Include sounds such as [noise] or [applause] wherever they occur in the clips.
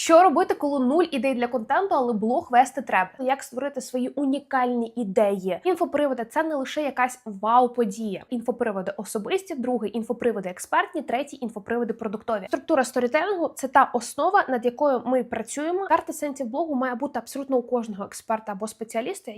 Що робити, коли нуль ідей для контенту, але блог вести треба? Як створити свої унікальні ідеї? Інфоприводи це не лише якась вау-подія. Інфоприводи особисті, другий інфоприводи експертні, третій інфоприводи продуктові. Структура сторітелінгу це та основа, над якою ми працюємо. Карта сенсів блогу має бути абсолютно у кожного експерта або спеціаліста.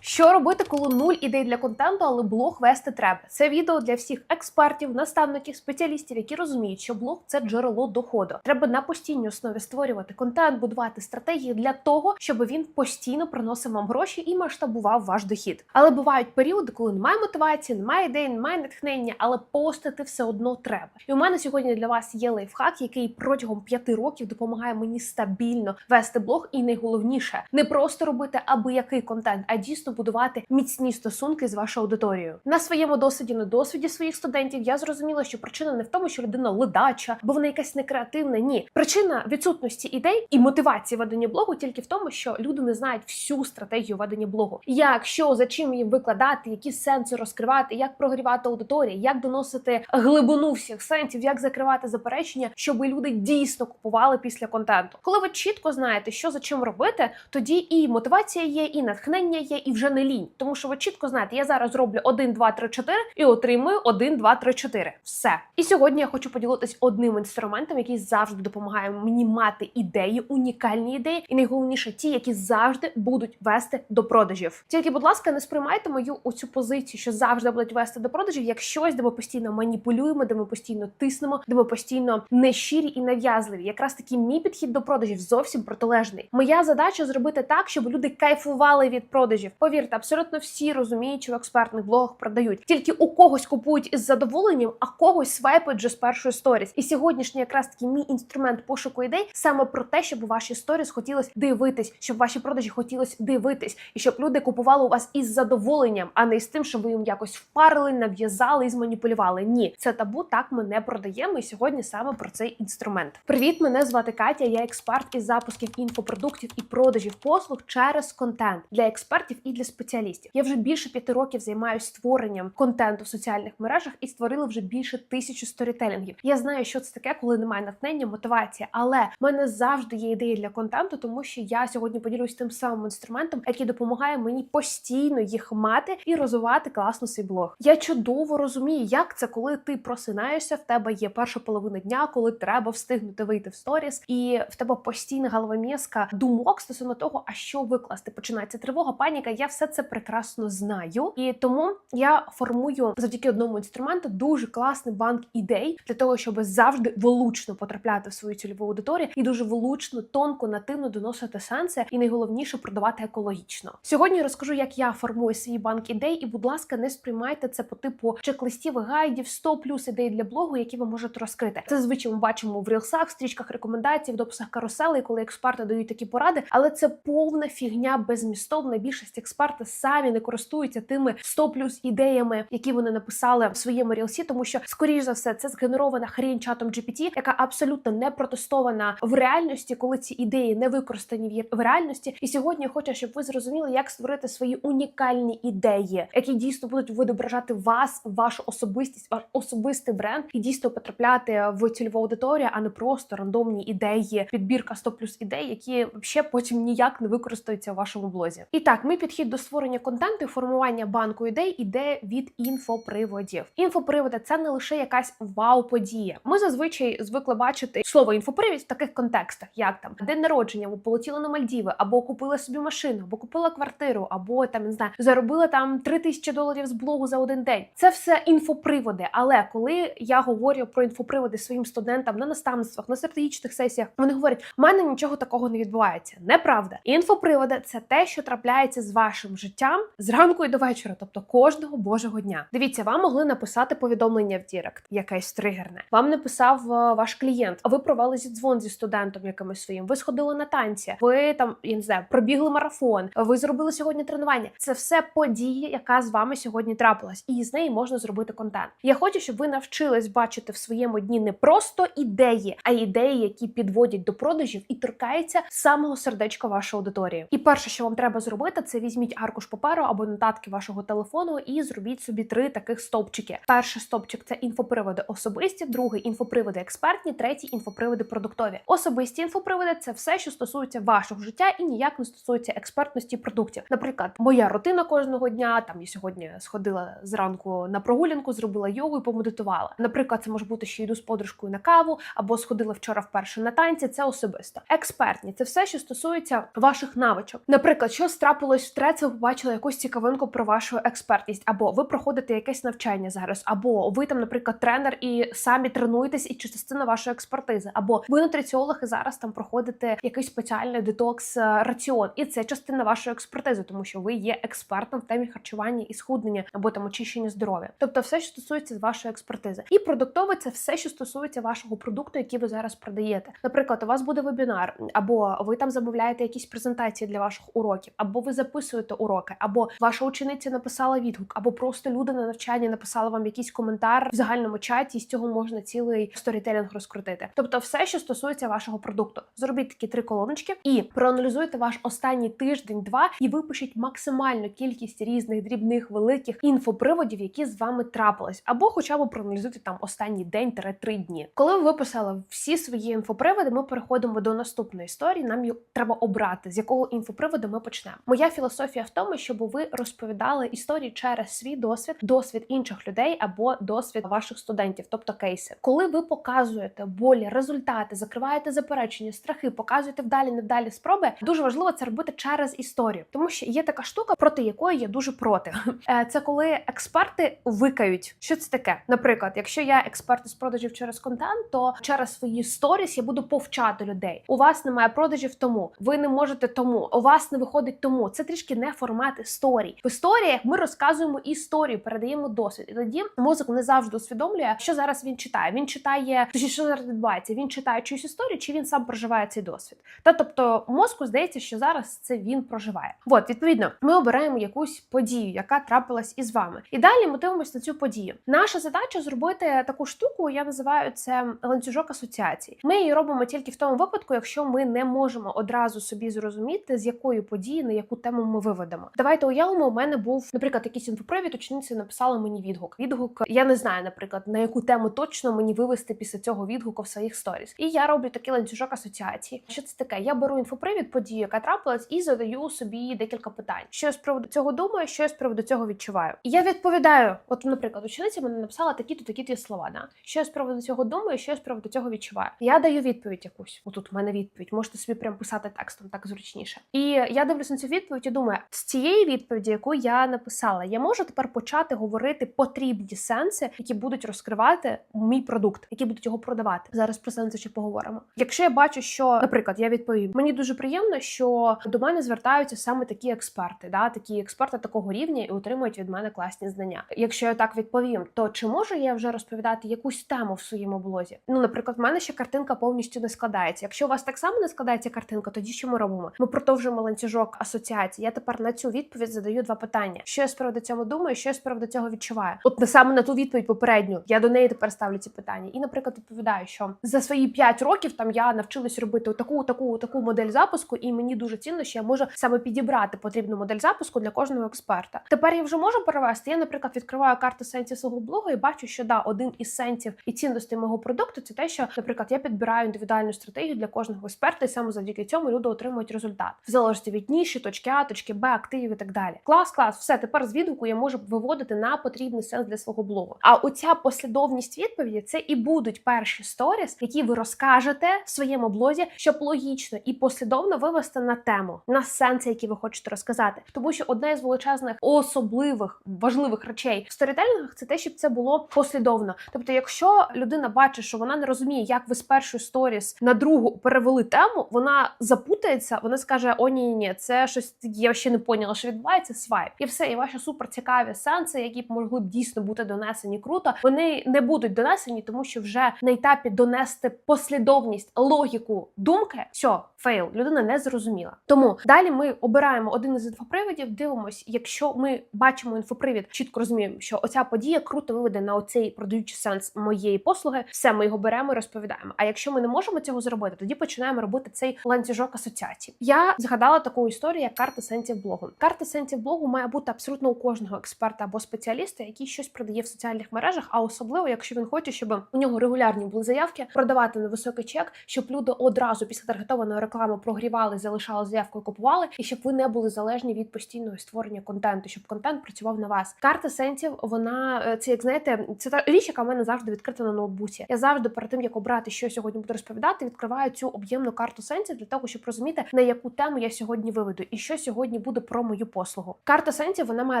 Що робити, коли нуль ідей для контенту, але блог вести треба? Це відео для всіх експертів, наставників, спеціалістів, які розуміють, що блог це джерело доходу. Треба на постійній основі створювати контент, будувати стратегії для того, щоб він постійно приносив вам гроші і масштабував ваш дохід. Але бувають періоди, коли немає мотивації, немає ідей, немає натхнення, але постити все одно треба. І у мене сьогодні для вас є лайфхак, який протягом п'яти років допомагає мені стабільно вести блог, і найголовніше не просто робити аби який контент, а дійсно будувати міцні стосунки з вашою аудиторією. На своєму досвіді, на досвіді своїх студентів, я зрозуміла, що причина не в тому, що людина ледача, бо вона якась некреативна. Ні, причина відсутності ідей і мотивації ведення блогу тільки в тому, що люди не знають всю стратегію ведення блогу. Як, що, за чим їм викладати, які сенси розкривати, як прогрівати аудиторію, як доносити глибину всіх сенсів, як закривати заперечення, щоб люди дійсно купували після контенту. Коли ви чітко знаєте, що за чим робити, тоді і мотивація є, і натхнення є, і вже не лінь. Тому що ви чітко знаєте, я зараз роблю 1, 2, 3, 4 і отримую 1, 2, 3, 4. Все. І сьогодні я хочу поділитись одним інструментом, який завжди допомагає мені мати ідеї, унікальні ідеї, і найголовніше ті, які завжди будуть вести до продажів. Тільки, будь ласка, не сприймайте мою оцю позицію, що завжди будуть вести до продажів, як щось, де ми постійно маніпулюємо, де ми постійно тиснемо, де ми постійно нещирі і нав'язливі. Якраз таки мій підхід до продажів зовсім протилежний. Моя задача зробити так, щоб люди кайфували від продажів. Повірте, абсолютно всі розуміють, що в експертних блогах продають. Тільки у когось купують із задоволенням, а когось свайпають вже з першої сторіс. І сьогоднішній якраз таки мій інструмент пошуку ідей саме про те, щоб ваші сторіс хотілось дивитись, щоб ваші продажі хотілось дивитись, і щоб люди купували у вас із задоволенням, а не з тим, що ви їм якось впарили, нав'язали і зманіпулювали. Ні, це табу. Так ми не продаємо. І сьогодні саме про цей інструмент. Привіт, мене звати Катя. Я експерт із запусків інфопродуктів і продажів послуг через контент для експертів і для спеціалістів. Я вже більше п'яти років займаюся створенням контенту в соціальних мережах і створила вже більше тисячі сторітелінгів. Я знаю, що це таке, коли немає натхнення, мотивації, але в мене завжди є ідеї для контенту, тому що я сьогодні поділюсь тим самим інструментом, який допомагає мені постійно їх мати і розвивати класно свій блог. Я чудово розумію, як це, коли ти просинаєшся, в тебе є перша половина дня, коли треба встигнути вийти в сторіс, і в тебе постійна головом'язка думок стосовно того, а що викласти. Починається тривога, паніка. Я все це прекрасно знаю, і тому я формую завдяки одному інструменту дуже класний банк ідей для того, щоб завжди влучно потрапляти в свою цільову аудиторію і дуже влучно, тонко, нативно доносити сенси, і найголовніше продавати екологічно. Сьогодні розкажу, як я формую свій банк ідей, і, будь ласка, не сприймайте це по типу чек-листів, гайдів, 100 плюс ідей для блогу, які ви можете розкрити. Це звичайно бачимо в рілсах, стрічках рекомендацій, в дописах карусели, коли експерти дають такі поради, але це повна фігня безмістовна. Більшість експерти самі не користуються тими 100 плюс ідеями, які вони написали в своєму рілсі, тому що скоріш за все це згенерована хрінь чатом GPT, яка абсолютно не протестована в реальності, коли ці ідеї не використані в реальності. І сьогодні хочу, щоб ви зрозуміли, як створити свої унікальні ідеї, які дійсно будуть відображати вас, вашу особистість, ваш особистий бренд, і дійсно потрапляти в цільову аудиторію, а не просто рандомні ідеї, підбірка 100 плюс ідей, які взагалі потім ніяк не використаються у вашому блозі. І так, мій підхід до створення контенту і формування банку ідей іде від інфоприводів. Інфоприводи це не лише якась вау-подія. Ми зазвичай звикли бачити слово інфопривід в таких контекстах, як там день народження, ви полетіли на Мальдіви, або купила собі машину, або купила квартиру, або там не знаю, заробила там 3 тисячі доларів з блогу за один день. Це все інфоприводи. Але коли я говорю про інфоприводи своїм студентам на наставництвах, на стратегічних сесіях, вони говорять: в мене нічого такого не відбувається. Неправда. Інфоприводи це те, що трапляється з вашим життям зранку і до вечора, тобто кожного божого дня. Дивіться, вам могли написати повідомлення в Дірект, якесь тригерне. Вам написав е, ваш клієнт, а ви провели зідзвон зі студентом якимось своїм. Ви сходили на танці, ви там я не знаю, пробігли марафон. Ви зробили сьогодні тренування. Це все подія, яка з вами сьогодні трапилась, і з неї можна зробити контент. Я хочу, щоб ви навчились бачити в своєму дні не просто ідеї, а ідеї, які підводять до продажів і торкаються самого сердечка вашої аудиторії. І перше, що вам треба зробити, це візьміть візьміть аркуш паперу або нотатки вашого телефону і зробіть собі три таких стовпчики. Перший стовпчик це інфоприводи особисті, другий інфоприводи експертні, третій інфоприводи продуктові. Особисті інфоприводи це все, що стосується вашого життя і ніяк не стосується експертності продуктів. Наприклад, моя рутина кожного дня. Там я сьогодні сходила зранку на прогулянку, зробила йогу і помедитувала. Наприклад, це може бути, що йду з подружкою на каву або сходила вчора вперше на танці. Це особисто. Експертні це все, що стосується ваших навичок. Наприклад, що трапилось в треці, ви побачили якусь цікавинку про вашу експертність, або ви проходите якесь навчання зараз, або ви там, наприклад, тренер і самі тренуєтесь, і чи частина вашої експертизи, або ви нутриціолог і зараз там проходите якийсь спеціальний детокс е, раціон, і це частина вашої експертизи, тому що ви є експертом в темі харчування і схуднення або там очищення здоров'я. Тобто, все, що стосується вашої експертизи, і продуктове це все, що стосується вашого продукту, який ви зараз продаєте. Наприклад, у вас буде вебінар, або ви там замовляєте якісь презентації для ваших уроків, або ви записуєте уроки, або ваша учениця написала відгук, або просто люди на навчанні написали вам якийсь коментар в загальному чаті, і з цього можна цілий сторітелінг розкрутити. Тобто, все, що стосується вашого продукту, зробіть такі три колоночки і проаналізуйте ваш останній тиждень-два і випишіть максимальну кількість різних дрібних великих інфоприводів, які з вами трапились, або хоча б проаналізуйте там останній день три дні. Коли ви виписали всі свої інфоприводи, ми переходимо до наступної історії. Нам треба обрати, з якого інфоприводу ми почнемо. Моя філософія в тому, щоб ви розповідали історії через свій досвід, досвід інших людей або досвід ваших студентів, тобто кейси. Коли ви показуєте болі, результати, закриваєте заперечення, страхи, показуєте вдалі, невдалі спроби. Дуже важливо це робити через історію, тому що є така штука, проти якої я дуже проти. [laughs] Е, Це коли експерти викають. Що це таке? Наприклад, якщо я експерт із продажів через контент, то через свої сторіс я буду повчати людей. У вас немає продажів, тому ви не можете тому. У вас не виходить тому. Це трішки не формат історій. В історіях ми розказуємо історію, передаємо досвід. І тоді мозок не завжди усвідомлює, що зараз він читає. Він читає, точніше, що зараз відбувається. Він читає чиюсь історію, чи він сам проживає цей досвід. Та тобто мозку здається, що зараз це він проживає. От відповідно, ми обираємо якусь подію, яка трапилась із вами, і далі ми дивимося на цю подію. Наша задача зробити таку штуку. Я називаю це ланцюжок асоціацій. Ми її робимо тільки в тому випадку, якщо ми не можемо одразу собі зрозуміти, з якої події на яку тему ми виведемо. Давайте уявимо, у мене був, наприклад, якийсь інфопривід, учениця написала мені відгук. Відгук, я не знаю, наприклад, на яку тему точно мені вивести після цього відгуку в своїх сторіс. І я роблю такий ланцюжок асоціації. Що це таке? Я беру інфопривід, подію, яка трапилась, і задаю собі декілька питань. Що я з приводу цього думаю, що я з приводу цього відчуваю. І я відповідаю: от, наприклад, учениця мені написала такі-то такі-то слова. Да? Що я з приводу цього думаю, що я з приводу цього відчуваю. Я даю відповідь якусь. Отут в мене відповідь. Можете собі прям писати текстом, так зручніше. І я дивлюся на цю відповідь і думаю, з цієї відповіді, яку я написала, я можу тепер почати говорити потрібні сенси, які будуть розкривати мій продукт, які будуть його продавати. Зараз про сенси ще поговоримо. Якщо я бачу, що, наприклад, я відповім, мені дуже приємно, що до мене звертаються саме такі експерти, да, такі експерти такого рівня і отримують від мене класні знання. Якщо я так відповім, то чи можу я вже розповідати якусь тему в своєму блозі? Ну, наприклад, в мене ще картинка повністю не складається. Якщо у вас так само не складається картинка, тоді що ми робимо? Ми продовжуємо ланцюжок асоціації. Я тепер на цю відповідь задаю два питання: що я з приводу цього думаю, що я з приводу цього відчуваю. От на саме на ту відповідь попередню я до неї тепер ставлю ці питання. І, наприклад, відповідаю, що за свої 5 років там я навчилась робити таку, таку, таку модель запуску, і мені дуже цінно, що я можу саме підібрати потрібну модель запуску для кожного експерта. Тепер я вже можу перевести. Я, наприклад, відкриваю карту сенсів свого блогу і бачу, що да, один із сенсів і цінностей мого продукту це те, що, наприклад, я підбираю індивідуальну стратегію для кожного експерта, і саме завдяки цьому люди отримують результат в залежності від ніші, точки А, точки Б, активів і так далі. Клас, клас, все тепер з відгуку я можу виводити на потрібний сенс для свого блогу. А оця послідовність відповіді це і будуть перші сторіс, які ви розкажете в своєму блозі, щоб логічно і послідовно вивести на тему, на сенси, які ви хочете розказати. Тому що одна із величезних особливих важливих речей в сторітелінгах це те, щоб це було послідовно. Тобто, якщо людина бачить, що вона не розуміє, як ви з першої сторіс на другу перевели тему, вона запутається, вона скаже: О, ні, ні, ні, це щось я ще не поняла, що відбувається. Свайп, і все, і ваші суперцікаві сенси, які б могли б дійсно бути донесені круто, вони не будуть донесені, тому що вже на етапі донести послідовність, логіку думки, все, фейл, людина не зрозуміла. Тому далі ми обираємо один із інфоприводів, дивимось, якщо ми бачимо інфопривід, чітко розуміємо, що оця подія круто виведе на оцей продаючий сенс моєї послуги, все ми його беремо і розповідаємо. А якщо ми не можемо цього зробити, тоді починаємо робити цей ланцюжок асоціацій. Я згадала таку історію, як карта сенсів блогу. Карта сенсів блогу має бути абсолютно у кожного експерта або спеціаліста, який щось продає в соціальних мережах, а особливо, якщо він хоче, щоб у нього регулярні були заявки, продавати на високий чек, щоб люди одразу після таргетованої реклами прогрівали, залишали заявку і купували, і щоб ви не були залежні від постійного створення контенту, щоб контент працював на вас. Карта сенсів, вона е, це як знаєте, це та річ, яка в мене завжди відкрита на ноутбуці. Я завжди перед тим як обрати, що я сьогодні буду розповідати, відкриваю цю об'ємну карту сенсів для того, щоб розуміти на яку тему я сьогодні виведу і що сьогодні буде про мою послугу. Карта сенсів вона має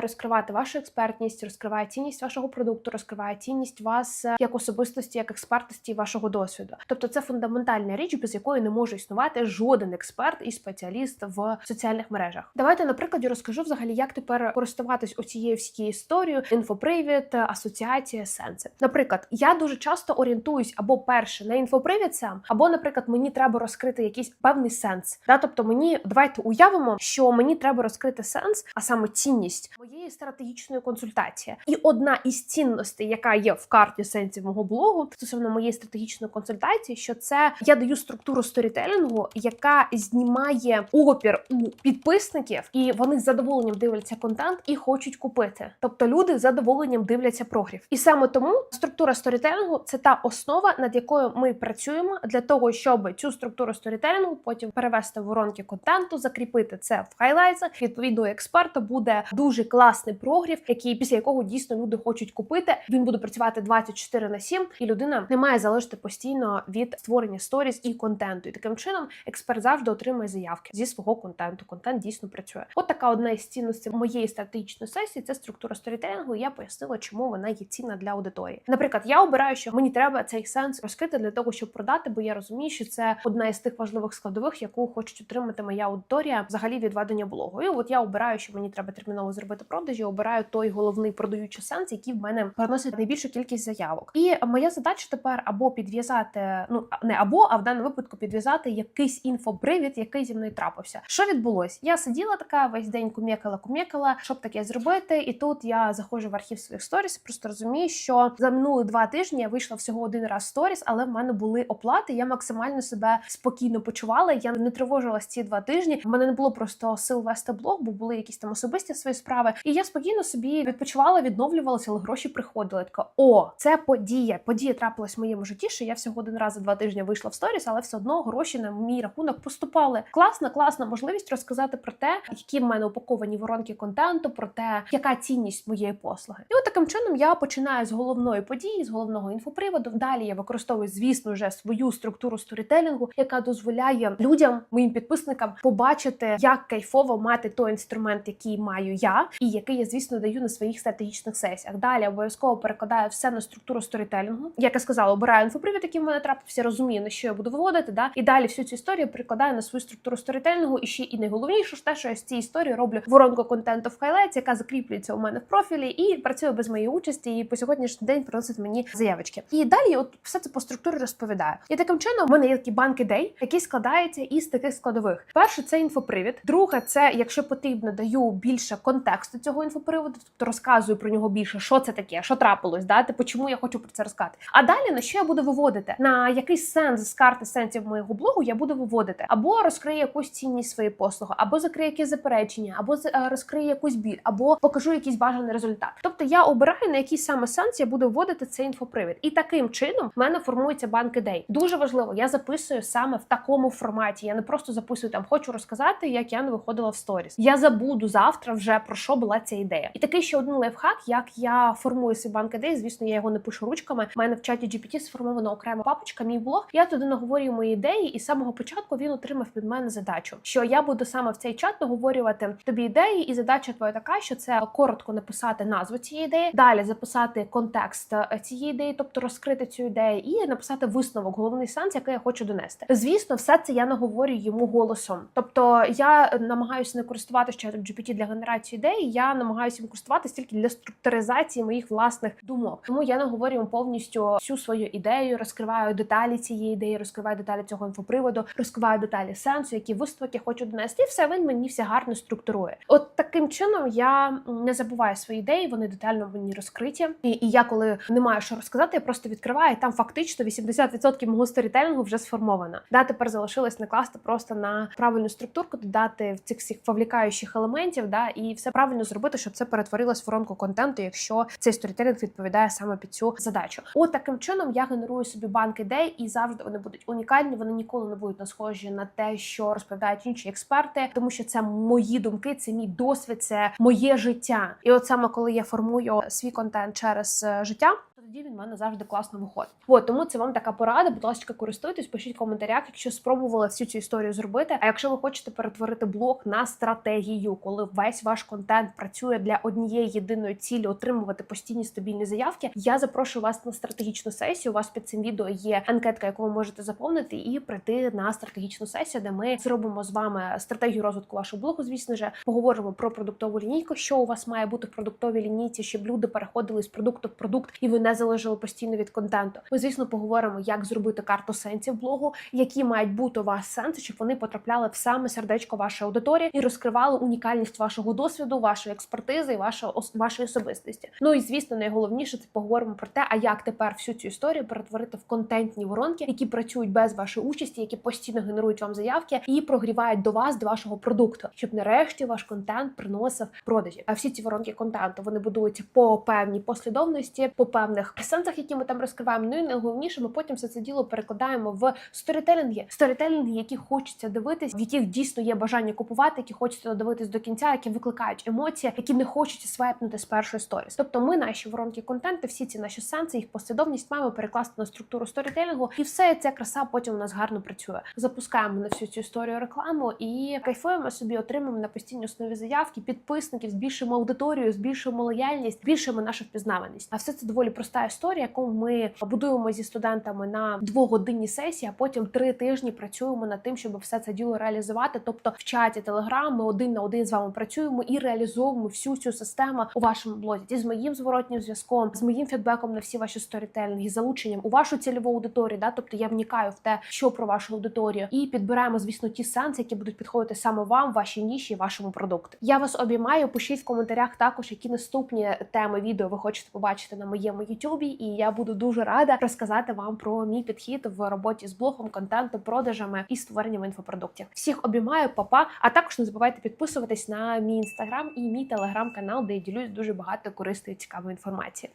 розкривати вашу експертність, розкриває цінність вашого продукту, розкриває цінність вас е, як особистості, як експертності вашого досвіду. Тобто, це фундаментальна річ, без якої не може існувати жоден експерт і спеціаліст в соціальних мережах. Давайте на прикладі розкажу взагалі, як тепер користуватись оцією всією історією, інфопривід, асоціація, сенси. Наприклад, я дуже часто орієнтуюсь або перше на інфопривід сам, або, наприклад, мені треба розкрити якийсь певний сенс. Да? Тобто, мені давайте уявимо, що мені треба розкрити сенс, а саме цінність моєї стратегічної консультації. І одна із цінностей, яка є в карті сенсів мого блогу, стосовно моєї стратегічної консультації, що це я даю структуру сторітелінгу, яка знімає опір у підписників, і вони з задоволенням дивляться контент і хочуть купити. Тобто люди з задоволенням дивляться прогрів. І саме тому структура сторітелінгу це та основа, над якою ми працюємо для того, щоб цю структуру сторітелінгу потім перевести в воронки контенту, закріпити це в хайлайтсах. Відповідно, у експерта буде дуже класний прогрів, який після якого дійсно люди хочуть купити. Він буде працювати 24 на 7, і людина не має залежати постійно від створення сторіс і контенту. І таким чином експерт завжди отримує заявки зі свого контенту. Контент дійсно працює. От така одна із цінностей моєї стратегічної сесії це структура сторітелінгу. Я пояснила, чому вона є цінна для аудиторії. Наприклад, я обираю, що мені треба цей сенс розкрити для того, щоб продати, бо я розумію, що це одна із тих важливих складових, яку хочуть отримати моя аудиторія взагалі від ведення блогу. І от я обираю, що мені треба терміново зробити продажі. Обираю той головний продаючий сенс, який в мене приносить найбільшу кількість заявок. І моя задача тепер або підв'язати, ну не або, а в даному випадку підв'язати якийсь інфопривід, який зі мною трапився. Що відбулось? Я сиділа така весь день кумекала, кумекала, щоб таке зробити. І тут я заходжу в архів своїх сторіс, просто розумію, що за минулі два тижні я вийшла всього один раз в сторіс, але в мене були оплати. Я максимально себе спокійно почувала. Я не тривожилась ці два тижні. В мене не було просто сил вести блог, бо були якісь там особисті свої справи. І я спокійно собі відпочивала, відновлювалася, але гроші приходили. Така о, це подія. Подія трапилась в моєму житті. Що я всього один раз за два тижні вийшла в сторіс, але все одно гроші на мій рахунок поступали. Класна, класна можливість розказати про те, які в мене упаковані воронки контенту, про те, яка цінність моєї послуги. І от таким чином я починаю з головної події, з головного інфоприводу. Далі я використовую, звісно, вже свою структуру сторітелінгу, яка дозволяє людям, моїм підписникам, побачити, як кайфово мати той інструмент, який маю я, і який я, звісно, даю на своїх стратегічних сесіях. Далі обов'язково перекладаю все на структуру сторітелінгу. Як я сказала, обираю інфопривід, який в мене трапився, розумію, на що я буду виводити. Да? І далі всю цю історію перекладаю на свою структуру сторітелінгу. І ще і найголовніше ж те, що я з цієї історії роблю воронку контенту в хайлайті, яка закріплюється у мене в профілі, і працює без моєї участі. І по сьогоднішній день приносить мені заявочки. І далі, от все це по структурі розповідаю. І таким чином, у мене є такий банк ідей, який складається із таких складових. Перше, це інфопривід. Друге, це якщо потрібно, даю більше контексту цього інфоприводу, тобто розказую про нього більше, що це таке, що трапилось, да, типу, чому я хочу про це розказати. А далі на що я буду виводити? На якийсь сенс з карти сенсів моєго блогу я буду виводити або розкрию якусь цінність своєї послуги, або закрию якісь заперечення, або е, розкрию якусь біль, або покажу якийсь бажаний результат. Тобто я обираю на який саме сенс я буду вводити цей інфопривід, і таким чином в мене формується банк ідей. Дуже важливо, я записую саме в такому форматі. Я не просто записую там, хочу розказати, як я не виходила в сторіс. Я забуду завтра вже про що була ця ідея. І такий ще один лайфхак, як я формую свій банк ідей. Звісно, я його не пишу ручками. У мене в чаті GPT сформована окрема папочка, мій блог. Я туди наговорюю мої ідеї, і з самого початку він отримав від мене задачу, що я буду саме в цей чат наговорювати тобі ідеї, і задача твоя така, що це коротко написати назву цієї ідеї, далі записати контекст е, цієї ідеї, тобто розкрити цю ідею, і написати висновок, головний сенс, який я хочу донести. Звісно, все це я наговорю йому голосом. Тобто я намагаюся не користуватися чатом GPT для генерації ідей. Я намагаюся їм користуватися тільки для структуризації моїх власних думок. Тому я наговорю йому повністю всю свою ідею, розкриваю деталі цієї ідеї, розкриваю деталі цього інфоприводу, розкриваю деталі сенсу, які висновки хочу донести. І все він мені все гарно структурує. От таким чином я не забуваю свої ідеї, вони детально мені розкриті. І, і я, коли не маю що розказати, я просто відкриваю і там фактично 80% мого сторітелінгу вже сформовано. Да, тепер залишилось накласти просто на правильну структурку, додати в цих всіх вовлікаючих елементів, да, і все правильно зробити, щоб це перетворилось в воронку контенту, якщо цей сторітелінг відповідає саме під цю задачу. От таким чином я генерую собі банк ідей, і завжди вони будуть унікальні. Вони ніколи не будуть на схожі на те, що розповідають інші експерти, тому що це мої думки, це мій досвід, це моє життя. І от саме коли я формую свій контент через е, життя. То Тоді він в мене завжди класно виходить. От тому це вам така порада. Будь ласка, користуйтесь, пишіть в коментарях, якщо спробували всю цю історію зробити. А якщо ви хочете перетворити блог на стратегію, коли весь ваш контент працює для однієї єдиної цілі отримувати постійні стабільні заявки, я запрошую вас на стратегічну сесію. У вас під цим відео є анкетка, яку ви можете заповнити, і прийти на стратегічну сесію, де ми зробимо з вами стратегію розвитку вашого блогу. Звісно ж, поговоримо про продуктову лінійку, що у вас має бути в продуктовій лінійці, щоб люди переходили з продукту в продукт, і ви не залежали постійно від контенту. Ми, звісно, поговоримо, як зробити карту сенсів блогу, які мають бути у вас сенси, щоб вони потрапляли в саме сердечко вашої аудиторії і розкривали унікальність вашого досвіду, вашої експертизи і вашої вашої особистості. Ну і звісно, найголовніше це поговоримо про те, а як тепер всю цю історію перетворити в контентні воронки, які працюють без вашої участі, які постійно генерують вам заявки і прогрівають до вас, до вашого продукту, щоб нарешті ваш контент приносив продажі. А всі ці воронки контенту вони будуються по певній послідовності, по певних сенсах, які ми там розкриваємо. Ну і найголовніше, ми потім все це діло перекладаємо в сторітелінги, сторітелінги, які хочеться дивитись, в яких дійсно є бажання купувати, які хочеться додивитись до кінця, які викликають емоції, які не хочеться свайпнути з першої сторіс. Тобто, ми наші воронки контенту, всі ці наші сенси, їх послідовність маємо перекласти на структуру сторітелінгу, і все ця краса потім у нас гарно працює. Запускаємо на всю цю історію рекламу і кайфуємо собі, отримуємо на постійній основі заявки, підписників, збільшуємо аудиторію, збільшуємо лояльність, збільшуємо нашу впізнаваність. А все це доволі проста історія, яку ми будуємо зі студентами на двогодинні сесії, а потім три тижні працюємо над тим, щоб все це діло реалізувати. Тобто в чаті Телеграм ми один на один з вами працюємо і реалізовуємо всю цю систему у вашому блозі і з моїм зворотнім зв'язком, з моїм фідбеком на всі ваші сторітелінги, залученням у вашу цільову аудиторію. Да, тобто я вникаю в те, що про вашу аудиторію, і підбираємо, звісно, ті сенси, які будуть підходити саме вам, вашій ніші, вашому продукту. Я вас обіймаю. Пишіть в коментарях також, які наступні теми відео ви хочете побачити на моєму Ютубі, і я буду дуже рада розказати вам про мій підхід в роботі з блогом, контентом, продажами і створенням інфопродуктів. Всіх обіймаю, папа. А також не забувайте підписуватись на мій інстаграм і мій телеграм-канал, де я ділюсь дуже багато корисної цікавої інформації.